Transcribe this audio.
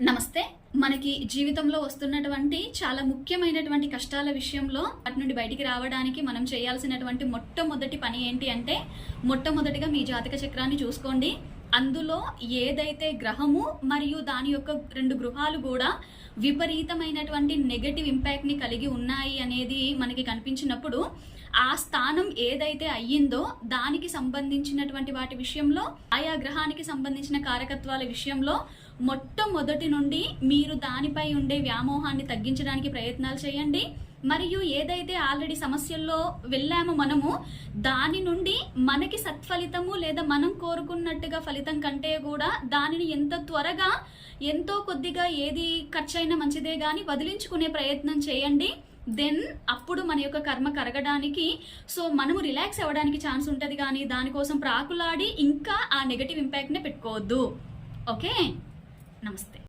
నమస్తే. మనకి జీవితంలో వస్తున్నటువంటి చాలా ముఖ్యమైనటువంటి కష్టాల విషయంలో వాటి నుండి బయటికి రావడానికి మనం చేయాల్సినటువంటి మొట్టమొదటి పని ఏంటి అంటే మొట్టమొదటిగా మీ జాతక చక్రాన్ని చూసుకోండి. అందులో ఏదైతే గ్రహము మరియు దాని యొక్క రెండు గృహాలు కూడా విపరీతమైనటువంటి నెగటివ్ ఇంపాక్ట్ని కలిగి ఉన్నాయి అనేది మనకి కనిపించినప్పుడు ఆ స్థానం ఏదైతే అయ్యిందో దానికి సంబంధించినటువంటి వాటి విషయంలో ఆయా గ్రహానికి సంబంధించిన కారకత్వాల విషయంలో మొట్టమొదటి నుండి మీరు దానిపై ఉండే వ్యామోహాన్ని తగ్గించడానికి ప్రయత్నాలు చేయండి. మరియు ఏదైతే ఆల్రెడీ సమస్యల్లో వెళ్ళామో మనము దాని నుండి మనకి సత్ఫలితము లేదా మనం కోరుకున్నట్టుగా ఫలితం కంటే కూడా దానిని ఎంత త్వరగా ఎంతో కొద్దిగా ఏది ఖర్చైనా మంచిదే కానీ వదిలించుకునే ప్రయత్నం చేయండి. దెన్ అప్పుడు మన యొక్క కర్మ కరగడానికి సో మనము రిలాక్స్ అవ్వడానికి ఛాన్స్ ఉంటుంది కానీ దానికోసం ప్రాకులాడి ఇంకా ఆ నెగటివ్ ఇంపాక్ట్నే పెట్టుకోవద్దు. ఓకే నమస్తే